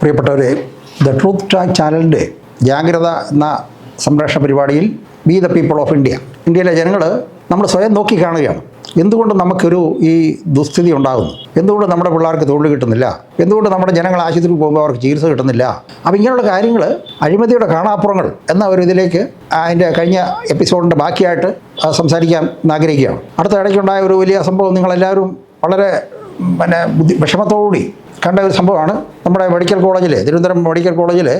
പ്രിയപ്പെട്ടവരെ the truth track ചാനലിന്റെ ജാഗ്രത എന്ന സംരക്ഷണ പരിപാടിയിൽ be the people of India. ഇന്ത്യയിലെ ജനങ്ങൾ നമ്മൾ സ്വയം നോക്കി കാണുകയാണ്. എന്തുകൊണ്ട് നമുക്കൊരു ഈ ദുസ്ഥിതി ഉണ്ടാകുന്നു? എന്തുകൊണ്ട് നമ്മുടെ പിള്ളേർക്ക് തൊഴിൽ കിട്ടുന്നില്ല? എന്തുകൊണ്ട് നമ്മുടെ ജനങ്ങൾ ആശുപത്രിയിൽ പോകുമ്പോൾ അവർക്ക് ചികിത്സ കിട്ടുന്നില്ല? അപ്പോൾ ഇങ്ങനെയുള്ള കാര്യങ്ങൾ അഴിമതിയുടെ കാണാപ്പുറങ്ങൾ എന്ന ഒരു ഇതിലേക്ക് അതിന്റെ കഴിഞ്ഞ എപ്പിസോഡിന്റെ ബാക്കിയായിട്ട് സംസാരിക്കാൻ ആഗ്രഹിക്കുകയാണ്. അടുത്ത ഇടയ്ക്കുണ്ടായ ഒരു വലിയ സംഭവം നിങ്ങളെല്ലാവരും വളരെ പിന്നെ ബുദ്ധി വിഷമത്തോടുകൂടി കണ്ട ഒരു സംഭവമാണ്. നമ്മുടെ മെഡിക്കൽ കോളേജിലെ തിരുവനന്തപുരം മെഡിക്കൽ കോളേജിലെ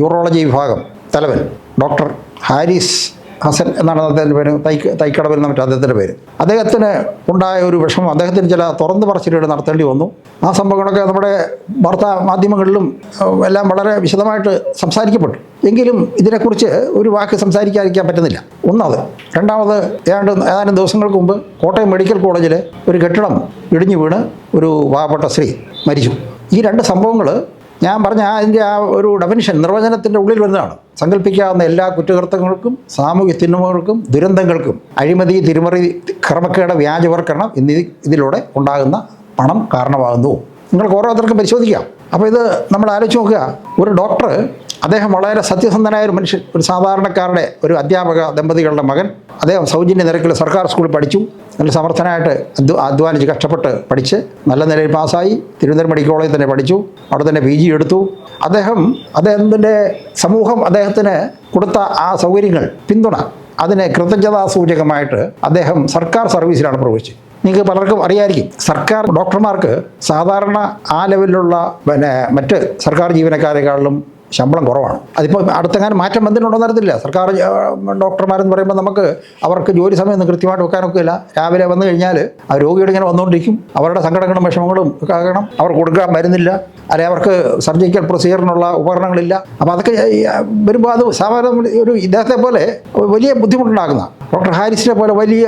യൂറോളജി വിഭാഗം തലവൻ ഡോക്ടർ ഹാരിസ് ഹസൻ എന്നാണ് അദ്ദേഹത്തിന്റെ പേര്. തൈക്ക് തൈക്കടവിൽ എന്ന മറ്റേ അദ്ദേഹത്തിന്റെ പേര്. അദ്ദേഹത്തിന് ഉണ്ടായ ഒരു വിഷമം അദ്ദേഹത്തിന് ചില തുറന്നു പറച്ചിലുകൾ നടത്തേണ്ടി വന്നു. ആ സംഭവങ്ങളൊക്കെ നമ്മുടെ വാർത്താ മാധ്യമങ്ങളിലും എല്ലാം വളരെ വിശദമായിട്ട് സംസാരിക്കപ്പെട്ടു. എങ്കിലും ഇതിനെക്കുറിച്ച് ഒരു വാക്ക് സംസാരിക്കാതിരിക്കാൻ പറ്റുന്നില്ല. ഒന്നത് രണ്ടാമത് ഏതാണ്ട് ഏതാനും ദിവസങ്ങൾക്ക് മുമ്പ് കോട്ടയം മെഡിക്കൽ കോളേജിൽ ഒരു കെട്ടിടം ഇടിഞ്ഞു വീണ് ഒരു പാവപ്പെട്ട സ്ത്രീ മരിച്ചു. ഈ രണ്ട് സംഭവങ്ങൾ ഞാൻ പറഞ്ഞ അതിന്റെ ആ ഒരു ഡെഫിനിഷൻ നിർവചനത്തിന്റെ ഉള്ളിൽ വരുന്നതാണ് സങ്കല്പിക്കാവുന്ന എല്ലാ കുറ്റകൃത്യങ്ങൾക്കും സാമൂഹ്യ തിന്മകൾക്കും ദുരന്തങ്ങൾക്കും അഴിമതി തിരുമറി ക്രമക്കേട് വ്യാജവൽക്കരണം എന്നീ ഇതിലൂടെ ഉണ്ടാകുന്ന പണം കാരണമാകുന്നു. നിങ്ങൾക്ക് ഓരോരുത്തർക്കും പരിശോധിക്കാം. അപ്പോൾ ഇത് നമ്മൾ ആലോചിച്ച് നോക്കുക. ഒരു ഡോക്ടർ അദ്ദേഹം വളരെ സത്യസന്ധനായ ഒരു മനുഷ്യൻ ഒരു സാധാരണക്കാരുടെ ഒരു അധ്യാപക ദമ്പതികളുടെ മകൻ. അദ്ദേഹം സൗജന്യ നിരക്കിൽ സർക്കാർ സ്കൂളിൽ പഠിച്ചു. നല്ല സമർത്ഥനായിട്ട് അധ്വ- അധ്വാനിച്ച് കഷ്ടപ്പെട്ട് പഠിച്ച് നല്ല നിലയിൽ പാസ്സായി. തിരുവനന്തപുരം മെഡിക്കൽ കോളേജിൽ തന്നെ പഠിച്ചു. അവിടെ തന്നെ പി ജി എടുത്തു. അദ്ദേഹം അദ്ദേഹത്തിന്റെ സമൂഹം അദ്ദേഹത്തിന് കൊടുത്ത ആ സൗകര്യങ്ങൾ പിന്തുണ അതിനെ കൃതജ്ഞതാസൂചകമായിട്ട് അദ്ദേഹം സർക്കാർ സർവീസിലാണ് പ്രവേശിച്ചത്. നിങ്ങൾക്ക് പലർക്കും അറിയായിരിക്കും സർക്കാർ ഡോക്ടർമാർക്ക് സാധാരണ ആ ലെവലിലുള്ള പിന്നെ മറ്റ് സർക്കാർ ജീവനക്കാരെക്കാളിലും ശമ്പളം കുറവാണ്. അതിപ്പോൾ അടുത്തെങ്ങാനും മാറ്റം വന്നിട്ടുണ്ടോ എന്നറിയത്തില്ല. സർക്കാർ ഡോക്ടർമാരെന്ന് പറയുമ്പോൾ നമുക്ക് അവർക്ക് ജോലി സമയം ഒന്നും കൃത്യമായിട്ട് വെക്കാനൊക്കെ ഇല്ല രാവിലെ വന്നു കഴിഞ്ഞാൽ ആ രോഗിയുടെ ഇങ്ങനെ വന്നുകൊണ്ടിരിക്കും അവരുടെ സങ്കടങ്ങളും വിഷമങ്ങളും ഒക്കെ ആകണം അവർ കൊടുക്കാൻ വരുന്നില്ല. അല്ലെ അവർക്ക് സർജിക്കൽ പ്രൊസീജിയറിനുള്ള ഉപകരണങ്ങളില്ല. അപ്പോൾ അതൊക്കെ വരുമ്പോൾ അത് സാധാരണ ഒരു ഇദ്ദേഹത്തെ പോലെ വലിയ ബുദ്ധിമുട്ടുണ്ടാക്കുന്ന ഡോക്ടർ ഹാരിസിനെ പോലെ വലിയ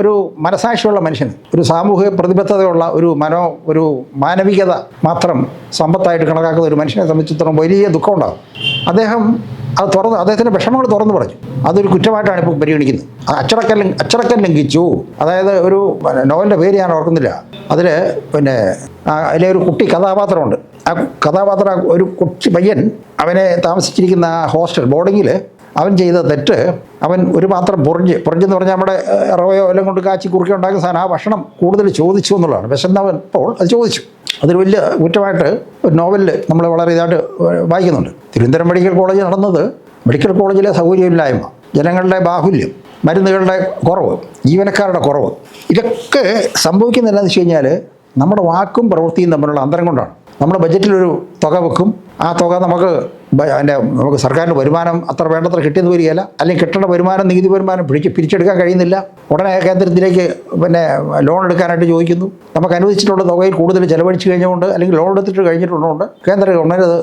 ഒരു മനസാക്ഷിയുള്ള മനുഷ്യൻ ഒരു സാമൂഹിക പ്രതിബദ്ധതയുള്ള ഒരു മനോ ഒരു മാനവികത മാത്രം സമ്പത്തായിട്ട് കണക്കാക്കുന്ന ഒരു മനുഷ്യനെ സംബന്ധിച്ചിടത്തോളം വലിയ ദുഃഖമുണ്ടാകും അദ്ദേഹം അത് തുറന്ന് അദ്ദേഹത്തിന്റെ വിഷമങ്ങൾ തുറന്നു പറഞ്ഞു. അതൊരു കുറ്റമായിട്ടാണ് ഇപ്പോൾ പരിഗണിക്കുന്നത്. അത് അച്ചടക്കം ലംഘ- അച്ചടക്കം ലംഘിച്ചു. അതായത് ഒരു നോവലിന്റെ പേര് ഞാൻ ഓർക്കുന്നില്ല. അതിൽ പിന്നെ അതിലെ ഒരു കുട്ടി കഥാപാത്രമുണ്ട്. ആ കഥാപാത്രം ഒരു കൊച്ചു പയ്യൻ അവനെ താമസിച്ചിരിക്കുന്ന ഹോസ്റ്റൽ ബോർഡിങ്ങിൽ അവൻ ചെയ്ത തെറ്റ് അവൻ ഒരു പാത്രം പൊറിഞ്ഞ് പൊറിഞ്ഞെന്ന് പറഞ്ഞാൽ നമ്മുടെ ഇറവയോ റവയോ എല്ലാം കൊണ്ട് കാച്ചി കുറുക്കി ഉണ്ടാക്കുന്ന സാധനം ആ ഭക്ഷണം കൂടുതൽ ചോദിച്ചു എന്നുള്ളതാണ്. വിശന്നവൻ ഇപ്പോൾ അത് ചോദിച്ചു. അതൊരു വലിയ കുറ്റമായിട്ട് ഒരു നോവലിൽ നമ്മൾ വളരെ ഇതായിട്ട് വായിക്കുന്നുണ്ട്. തിരുവനന്തപുരം മെഡിക്കൽ കോളേജ് നടന്നത് മെഡിക്കൽ കോളേജിലെ സൗകര്യമില്ലായ്മ ജനങ്ങളുടെ ബാഹുല്യം മരുന്നുകളുടെ കുറവ് ജീവനക്കാരുടെ കുറവ് ഇതൊക്കെ സംഭവിക്കുന്നതെന്നു വെച്ച് കഴിഞ്ഞാൽ നമ്മുടെ വാക്കും പ്രവൃത്തിയും തമ്മിലുള്ള അന്തരം കൊണ്ടാണ്. നമ്മുടെ ബജറ്റിലൊരു തുക വെക്കും. ആ തുക നമുക്ക് അതിന്റെ നമുക്ക് സർക്കാരിന് വരുമാനം അത്ര വേണ്ടത്ര കിട്ടിയെന്ന് വരികയില്ല. അല്ലെങ്കിൽ കിട്ടേണ്ട വരുമാനം നികുതി വരുമാനം പിടിച്ച് പിരിച്ചെടുക്കാൻ കഴിയുന്നില്ല. ഉടനെ കേന്ദ്രത്തിലേക്ക് പിന്നെ ലോൺ എടുക്കാനായിട്ട് ചോദിക്കുന്നു. നമുക്ക് അനുവദിച്ചിട്ടുള്ള തുകയിൽ കൂടുതൽ ചെലവഴിച്ച് കഴിഞ്ഞുകൊണ്ട് അല്ലെങ്കിൽ ലോൺ എടുത്തിട്ട് കഴിഞ്ഞിട്ടുള്ളതുകൊണ്ട് കേന്ദ്ര ഗവൺമെന്റ് അത്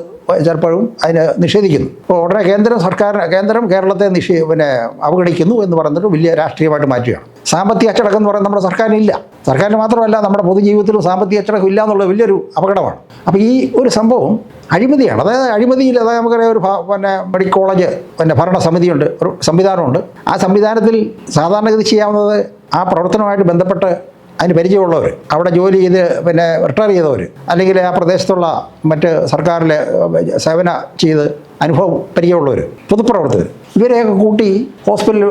ചിലപ്പോഴും അതിനെ നിഷേധിക്കുന്നു. അപ്പോൾ ഉടനെ കേന്ദ്രം സർക്കാർ കേന്ദ്രം കേരളത്തെ നിഷേ പിന്നെ അവഗണിക്കുന്നു എന്ന് പറഞ്ഞിട്ട് വലിയ രാഷ്ട്രീയമായിട്ട് മാറ്റുകയാണ്. സാമ്പത്തിക അച്ചടക്കം എന്ന് പറയുന്നത് നമ്മുടെ സർക്കാരിനില്ല. സർക്കാരിന് മാത്രമല്ല നമ്മുടെ പൊതുജീവിതത്തിലും സാമ്പത്തിക അച്ചടക്കം ഇല്ല എന്നുള്ളത് വലിയൊരു അപകടമാണ്. അപ്പോൾ ഈ ഒരു സംഭവം അഴിമതിയാണ്. അതായത് അഴിമതിയിൽ അതായത് നമുക്കറിയാം ഒരു പിന്നെ മെഡിക്കൽ കോളേജ് പിന്നെ ഭരണസമിതിയുണ്ട് ഒരു സംവിധാനമുണ്ട്. ആ സംവിധാനത്തിൽ സാധാരണഗതി ചെയ്യാവുന്നത് ആ പ്രവർത്തനവുമായിട്ട് ബന്ധപ്പെട്ട് അതിന് പരിചയമുള്ളവർ അവിടെ ജോലി ചെയ്ത് പിന്നെ റിട്ടയർ ചെയ്തവർ അല്ലെങ്കിൽ ആ പ്രദേശത്തുള്ള മറ്റ് സർക്കാരിൽ സേവന ചെയ്ത് അനുഭവം പരിചയമുള്ളവർ പൊതുപ്രവർത്തകർ ഇവരെയൊക്കെ കൂട്ടി ഹോസ്പിറ്റൽ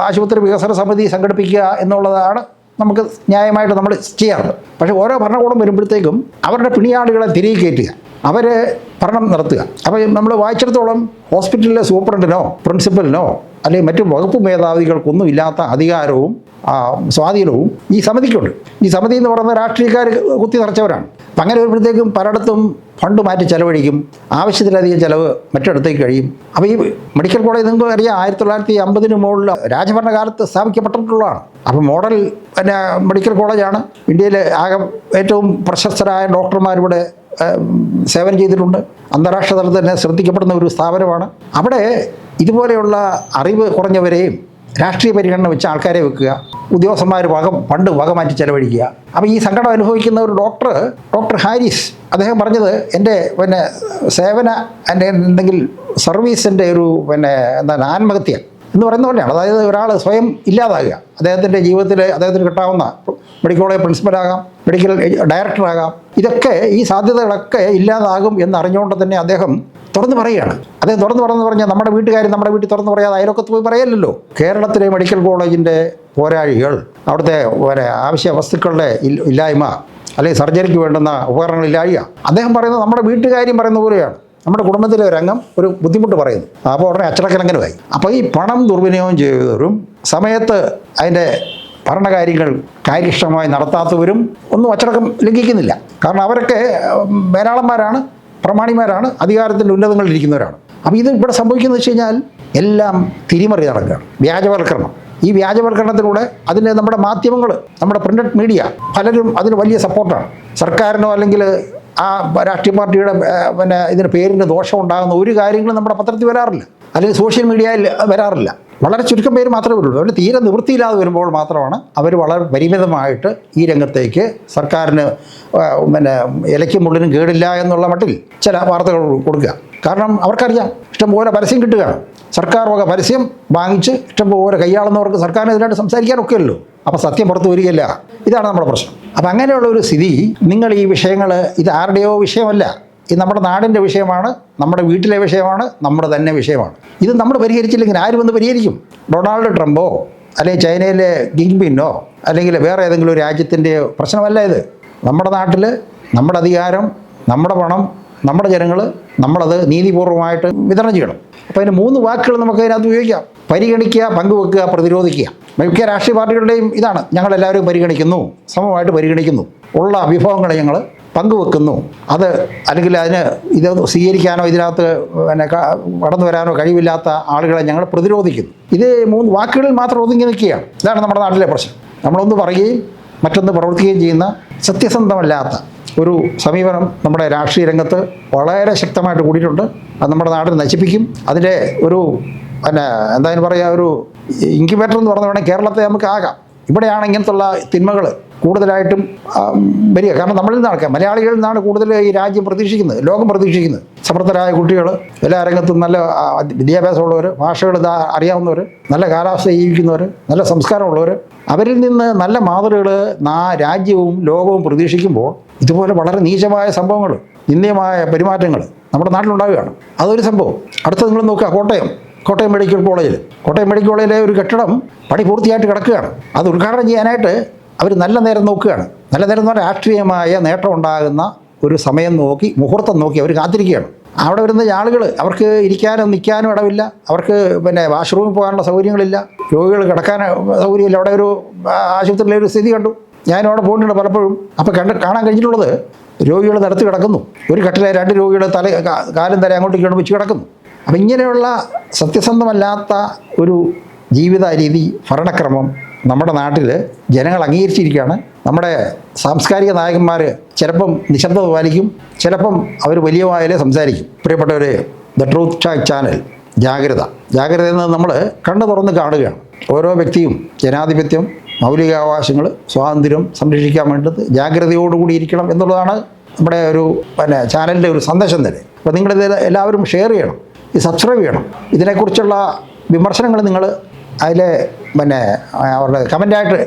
ആശുപത്രി വികസന സമിതി സംഘടിപ്പിക്കുക എന്നുള്ളതാണ് നമുക്ക് ന്യായമായിട്ട് നമ്മൾ ചെയ്യാറുണ്ട് പക്ഷേ ഓരോ ഭരണകൂടം വരുമ്പോഴത്തേക്കും അവരുടെ പിണിയാളുകളെ തിരികെ കയറ്റുക. അവർ ഭരണം നടത്തുക. അപ്പോൾ നമ്മൾ വായിച്ചിടത്തോളം ഹോസ്പിറ്റലിലെ സൂപ്രണ്ടിനോ പ്രിൻസിപ്പലിനോ അല്ലെങ്കിൽ മറ്റു വകുപ്പ് മേധാവികൾക്കൊന്നും ഇല്ലാത്ത അധികാരവും സ്വാധീനവും ഈ സമിതിക്കുണ്ട്. ഈ സമിതി എന്ന് പറയുന്ന രാഷ്ട്രീയക്കാർ കുത്തി നിറച്ചവരാണ്. അപ്പം അങ്ങനെ വരുമ്പോഴത്തേക്കും പലയിടത്തും ഫണ്ട് മാറ്റി ചെലവഴിക്കും. ആവശ്യത്തിലധികം ചിലവ് മറ്റിടത്തേക്ക് കഴിയും. അപ്പോൾ ഈ മെഡിക്കൽ കോളേജ് നിങ്ങൾക്ക് അറിയാം ആയിരത്തി തൊള്ളായിരത്തി അമ്പതിന് മുകളിൽ രാജഭരണകാലത്ത് സ്ഥാപിക്കപ്പെട്ടിട്ടുള്ളതാണ്. അപ്പോൾ മോഡൽ പിന്നെ മെഡിക്കൽ കോളേജാണ്. ഇന്ത്യയിലെ ആകെ ഏറ്റവും പ്രശസ്തരായ ഡോക്ടർമാരിവിടെ സേവനം ചെയ്തിട്ടുണ്ട്. അന്താരാഷ്ട്ര തലത്തിൽ തന്നെ ശ്രദ്ധിക്കപ്പെടുന്ന ഒരു സ്ഥാപനമാണ്. അവിടെ ഇതുപോലെയുള്ള അറിവ് കുറഞ്ഞവരെയും രാഷ്ട്രീയ പരിഗണന വെച്ച് ആൾക്കാരെ വെക്കുക ഉദ്യോഗസ്ഥന്മാർ വക പണ്ട് വക മാറ്റി ചെലവഴിക്കുക. അപ്പോൾ ഈ സങ്കടം അനുഭവിക്കുന്ന ഒരു ഡോക്ടർ ഡോക്ടർ ഹാരിസ് അദ്ദേഹം പറഞ്ഞത് എന്റെ പിന്നെ സേവന എന്റെ എന്തെങ്കിൽ സർവീസിന്റെ ഒരു പിന്നെ എന്താണ് ആത്മഹത്യ എന്ന് പറയുന്ന പോലെയാണ്. അതായത് ഒരാൾ സ്വയം ഇല്ലാതാകുക. അദ്ദേഹത്തിന്റെ ജീവിതത്തിൽ അദ്ദേഹത്തിന് കിട്ടാവുന്ന മെഡിക്കൽ കോളേജ് പ്രിൻസിപ്പലാകാം മെഡിക്കൽ ഡയറക്ടറാകാം ഇതൊക്കെ ഈ സാധ്യതകളൊക്കെ ഇല്ലാതാകും എന്നറിഞ്ഞുകൊണ്ട് തന്നെ അദ്ദേഹം തുറന്നു പറയുകയാണ്. അദ്ദേഹം തുറന്നു പറഞ്ഞു പറഞ്ഞാൽ നമ്മുടെ വീട്ടുകാർ നമ്മുടെ വീട്ടിൽ തുറന്നു പറയാതെ അയലൊക്കത്ത് പോയി പറയല്ലോ കേരളത്തിലെ മെഡിക്കൽ കോളേജിന്റെ പോരാളികൾ അവിടുത്തെ പിന്നെ ആവശ്യ വസ്തുക്കളുടെ ഇല്ലായ്മ അല്ലെങ്കിൽ സർജറിക്ക് വേണ്ടുന്ന ഉപകരണങ്ങൾ ഇല്ലായ്മ അദ്ദേഹം പറയുന്നത് നമ്മുടെ വീട്ടുകാര്യം പറയുന്ന പോലെയാണ്. നമ്മുടെ കുടുംബത്തിലെ ഒരു അംഗം ഒരു ബുദ്ധിമുട്ട് പറയുന്നു. അപ്പോൾ ഉടനെ അച്ചടക്കലങ്കനമായി അപ്പോൾ ഈ പണം ദുർവിനിയോഗം ചെയ്തവരും സമയത്ത് അതിന്റെ ഭരണകാര്യങ്ങൾ കാര്യക്ഷമമായി നടത്താത്തവരും ഒന്നും അച്ചടക്കം ലംഘിക്കുന്നില്ല. കാരണം അവരൊക്കെ മേലാളന്മാരാണ്. പ്രമാണിമാരാണ് അധികാരത്തിന്റെ ഉന്നതങ്ങളിൽ ഇരിക്കുന്നവരാണ് അപ്പോൾ ഇത് ഇവിടെ സംഭവിക്കുന്നത് വെച്ച് കഴിഞ്ഞാൽ എല്ലാം തിരിമറി നടക്കുകയാണ്. വ്യാജവൽക്കരണം. ഈ വ്യാജവൽക്കരണത്തിലൂടെ അതിന് നമ്മുടെ മാധ്യമങ്ങൾ നമ്മുടെ പ്രിന്റഡ് മീഡിയ പലരും അതിന് വലിയ സപ്പോർട്ടാണ്. സർക്കാരിനോ അല്ലെങ്കിൽ ആ രാഷ്ട്രീയ പാർട്ടിയുടെ പിന്നെ ഇതിന് പേരിന് ദോഷം ഉണ്ടാകുന്ന ഒരു കാര്യങ്ങളും നമ്മുടെ പത്രത്തിൽ വരാറില്ല. അല്ലെങ്കിൽ സോഷ്യൽ മീഡിയയിൽ വരാറില്ല. വളരെ ചുരുക്കം പേര് മാത്രമേ ഉള്ളൂ. അവർ തീരെ നിവൃത്തിയില്ലാതെ വരുമ്പോൾ മാത്രമാണ് അവർ വളരെ പരിമിതമായിട്ട് ഈ രംഗത്തേക്ക് സർക്കാരിന് പിന്നെ ഇലയ്ക്കും മുള്ളിനും കേടില്ല എന്നുള്ള മട്ടിൽ ചില വാർത്തകൾ കൊടുക്കുക. കാരണം അവർക്കറിയാം ഇഷ്ടംപോലെ പരസ്യം കിട്ടുകയാണ്. സർക്കാർ വക പരസ്യം വാങ്ങിച്ച് ഇഷ്ടംപോലെ കൈയാളുന്നവർക്ക് സർക്കാരിനെതിരായിട്ട് സംസാരിക്കാനൊക്കെയല്ലോ അപ്പോൾ സത്യം പുറത്തു വരികയില്ല. ഇതാണ് നമ്മുടെ പ്രശ്നം. അപ്പം അങ്ങനെയുള്ള ഒരു സ്ഥിതി നിങ്ങൾ ഈ വിഷയങ്ങൾ ഇത് ആരുടെയോ വിഷയമല്ല. ഇത് നമ്മുടെ നാടിന്റെ വിഷയമാണ് നമ്മുടെ വീട്ടിലെ വിഷയമാണ് നമ്മുടെ തന്നെ വിഷയമാണ്. ഇത് നമ്മൾ പരിഹരിച്ചില്ലെങ്കിൽ ആര് വന്ന് പരിഹരിക്കും? ഡൊണാൾഡ് ട്രംപോ അല്ലെങ്കിൽ ചൈനയിലെ കിങ് പിന്നോ അല്ലെങ്കിൽ വേറെ ഏതെങ്കിലും രാജ്യത്തിന്റെ പ്രശ്നമല്ല ഇത്. നമ്മുടെ നാട്ടിൽ നമ്മുടെ അധികാരം നമ്മുടെ പണം നമ്മുടെ ജനങ്ങൾ നമ്മളത് നീതിപൂർവമായിട്ട് വിതരണം ചെയ്യണം. അപ്പോൾ അതിന് മൂന്ന് വാക്കുകൾ നമുക്ക് അതിനകത്ത് ഉപയോഗിക്കാം. പരിഗണിക്കുക പങ്കുവെക്കുക പ്രതിരോധിക്കുക. മിക്ക രാഷ്ട്രീയ പാർട്ടികളുടെയും ഇതാണ്. ഞങ്ങളെല്ലാവരും പരിഗണിക്കുന്നു സമമായിട്ട് പരിഗണിക്കുന്നു. ഉള്ള വിഭവങ്ങളെ ഞങ്ങൾ പങ്കുവെക്കുന്നു. അത് അല്ലെങ്കിൽ അതിന് ഇത് സ്വീകരിക്കാനോ ഇതിനകത്ത് പിന്നെ കടന്നു വരാനോ കഴിവില്ലാത്ത ആളുകളെ ഞങ്ങൾ പ്രതിരോധിക്കുന്നു. ഇത് മൂന്ന് വാക്കുകളിൽ മാത്രം ഒതുങ്ങി നിൽക്കുകയാണ്. ഇതാണ് നമ്മുടെ നാട്ടിലെ പ്രശ്നം. നമ്മളൊന്ന് പറയുകയും മറ്റൊന്ന് പ്രവർത്തിക്കുകയും ചെയ്യുന്ന സത്യസന്ധമല്ലാത്ത ഒരു സമീപനം നമ്മുടെ രാഷ്ട്രീയ രംഗത്ത് വളരെ ശക്തമായിട്ട് കൂടിയിട്ടുണ്ട്. അത് നമ്മുടെ നാടിനെ നശിപ്പിക്കും. അതിന്റെ ഒരു പിന്നെ എന്തായാലും പറയുക ഒരു ഇൻക്യുബേറ്റർ എന്ന് പറഞ്ഞ വേണമെങ്കിൽ കേരളത്തെ നമുക്ക് ആകാം. ഇവിടെയാണ് ഇങ്ങനത്തുള്ള തിന്മകൾ കൂടുതലായിട്ടും വരിക. കാരണം നമ്മളിൽ നിന്നാണ് മലയാളികളിൽ നിന്നാണ് കൂടുതൽ ഈ രാജ്യം പ്രതീക്ഷിക്കുന്നത് ലോകം പ്രതീക്ഷിക്കുന്നത്. സമർത്ഥരായ കുട്ടികൾ എല്ലാ രംഗത്തും നല്ല വിദ്യാഭ്യാസമുള്ളവർ ഭാഷകൾ അറിയാവുന്നവർ നല്ല കാലാവസ്ഥ ജീവിക്കുന്നവർ നല്ല സംസ്കാരമുള്ളവർ അവരിൽ നിന്ന് നല്ല മാതൃകൾ രാജ്യവും ലോകവും പ്രതീക്ഷിക്കുമ്പോൾ ഇതുപോലെ വളരെ നീചമായ സംഭവങ്ങൾ നിന്ദ്യമായ പെരുമാറ്റങ്ങൾ നമ്മുടെ നാട്ടിലുണ്ടാവുകയാണ്. അതൊരു സംഭവം. അടുത്ത നിങ്ങൾ നോക്കുക കോട്ടയം. കോട്ടയം മെഡിക്കൽ കോളേജിൽ കോട്ടയം മെഡിക്കൽ കോളേജിലെ ഒരു കെട്ടിടം പണി പൂർത്തിയായിട്ട് കിടക്കുകയാണ്. അത് ഉദ്ഘാടനം ചെയ്യാനായിട്ട് അവർ നല്ല നേരം നോക്കുകയാണ്. നല്ല നേരം എന്ന് പറഞ്ഞാൽ രാഷ്ട്രീയമായ നേട്ടം ഉണ്ടാകുന്ന ഒരു സമയം നോക്കി മുഹൂർത്തം നോക്കി അവർ കാത്തിരിക്കുകയാണ്. അവിടെ വരുന്ന ആളുകൾ അവർക്ക് ഇരിക്കാനും നിൽക്കാനും ഇടമില്ല അവർക്ക് പിന്നെ വാഷ്റൂമിൽ പോകാനുള്ള സൗകര്യങ്ങളില്ല. രോഗികൾ കിടക്കാൻ സൗകര്യമില്ല. അവിടെ ഒരു ആശുപത്രിയിലെ ഒരു സ്ഥിതി കണ്ടു. ഞാനും അവിടെ പോയിട്ടുണ്ട് പലപ്പോഴും. അപ്പോൾ കണ്ട് കാണാൻ കഴിഞ്ഞിട്ടുള്ളത് രോഗികൾ നടത്തി കിടക്കുന്നു. ഒരു കട്ടിലെ രണ്ട് രോഗികൾ തല കാലും തല അങ്ങോട്ടും ഇങ്ങോട്ടും വെച്ച് കിടക്കുന്നു. അപ്പം ഇങ്ങനെയുള്ള സത്യസന്ധമല്ലാത്ത ഒരു ജീവിത രീതി ഭരണക്രമം നമ്മുടെ നാട്ടിൽ ജനങ്ങൾ അംഗീകരിച്ചിരിക്കുകയാണ്. നമ്മുടെ സാംസ്കാരിക നായകന്മാർ ചിലപ്പം നിശബ്ദത പാലിക്കും ചിലപ്പം അവർ വലിയ സംസാരിക്കും. പ്രിയപ്പെട്ടവർ ദ ട്രൂത്ത് ടാക് ചാനൽ ജാഗ്രത. ജാഗ്രത എന്ന് നമ്മൾ കണ്ണു തുറന്ന് കാണുകയാണ്. ഓരോ വ്യക്തിയും ജനാധിപത്യം മൗലികാവകാശങ്ങൾ സ്വാതന്ത്ര്യം സംരക്ഷിക്കാൻ വേണ്ടത് ജാഗ്രതയോടുകൂടി ഇരിക്കണം എന്നുള്ളതാണ് നമ്മുടെ ഒരു പിന്നെ ചാനലിന്റെ ഒരു സന്ദേശം തന്നെ. അപ്പോൾ നിങ്ങളിത് എല്ലാവരും ഷെയർ ചെയ്യണം. ഇത് സബ്സ്ക്രൈബ് ചെയ്യണം. ഇതിനെക്കുറിച്ചുള്ള വിമർശനങ്ങൾ നിങ്ങൾ അതിലെ പിന്നെ അവരുടെ കമന്റായിട്ട്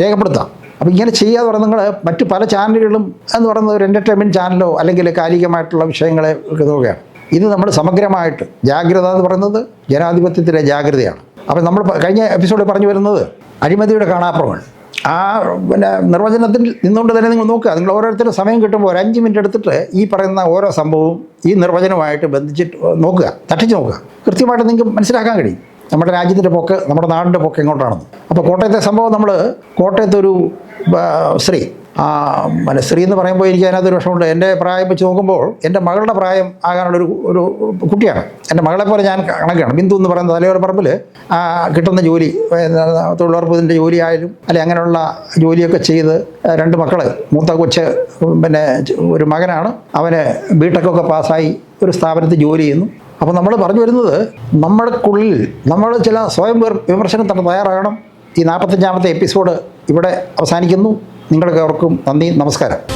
രേഖപ്പെടുത്താം. അപ്പോൾ ഇങ്ങനെ ചെയ്യാതെ പറഞ്ഞാൽ നിങ്ങൾ മറ്റ് പല ചാനലുകളും എന്ന് പറയുന്നത് ഒരു എന്റർടൈൻമെന്റ് ചാനലോ അല്ലെങ്കിൽ കാലികമായിട്ടുള്ള വിഷയങ്ങളെ നോക്കുകയാണ്. ഇത് നമ്മൾ സമഗ്രമായിട്ട് ജാഗ്രത എന്ന് പറയുന്നത് ജനാധിപത്യത്തിലെ ജാഗ്രതയാണ്. അപ്പോൾ നമ്മൾ കഴിഞ്ഞ എപ്പിസോഡിൽ പറഞ്ഞു വരുന്നത് അഴിമതിയുടെ കാണാപ്പുറങ്ങൾ ആ പിന്നെ നിർവചനത്തിൽ നിന്നുകൊണ്ട് തന്നെ നിങ്ങൾ നോക്കുക. നിങ്ങൾ ഓരോരുത്തരും സമയം കിട്ടുമ്പോൾ ഒരു അഞ്ച് മിനിറ്റ് എടുത്തിട്ട് ഈ പറയുന്ന ഓരോ സംഭവവും ഈ നിർവചനവുമായിട്ട് ബന്ധിച്ചിട്ട് നോക്കുക. തട്ടിച്ച് നോക്കുക. കൃത്യമായിട്ട് നിങ്ങൾക്ക് മനസ്സിലാക്കാൻ കഴിയും. നമ്മുടെ രാജ്യത്തിന്റെ പോക്ക് നമ്മുടെ നാടിന്റെ പോക്ക് എങ്ങോട്ടാണെന്ന്. അപ്പോൾ കോട്ടയത്തെ സംഭവം നമ്മൾ കോട്ടയത്തെ ഒരു സ്ത്രീ ആ പിന്നെ സ്ത്രീ എന്ന് പറയുമ്പോൾ എനിക്ക് അതിനകത്തൊരു വിഷമമുണ്ട്. എന്റെ പ്രായം വെച്ച് നോക്കുമ്പോൾ എന്റെ മകളുടെ പ്രായം ആകാനുള്ളൊരു ഒരു കുട്ടിയാണ്. എന്റെ മകളെ പോലെ ഞാൻ കണക്കാണ്. ബിന്ദു എന്ന് പറയുന്ന തലയോര പറമ്പിൽ കിട്ടുന്ന ജോലി തൊഴിലുറപ്പിന്റെ ജോലി ആയാലും അല്ലെ അങ്ങനെയുള്ള ജോലിയൊക്കെ ചെയ്ത് രണ്ട് മക്കൾ മൂത്ത കൊച്ച് പിന്നെ ഒരു മകനാണ്. അവന് ബിടെക്കൊക്കെ പാസ്സായി ഒരു സ്ഥാപനത്തിൽ ജോലി ചെയ്യുന്നു. അപ്പോൾ നമ്മൾ പറഞ്ഞു വരുന്നത് നമ്മൾക്കുള്ളിൽ നമ്മൾ ചില സ്വയം വിമർശനത്തിന് തയ്യാറാകണം. ഈ നാൽപ്പത്തഞ്ചാമത്തെ എപ്പിസോഡ് ഇവിടെ അവസാനിക്കുന്നു. നിങ്ങൾക്ക് അവർക്കും നന്ദി നമസ്കാരം.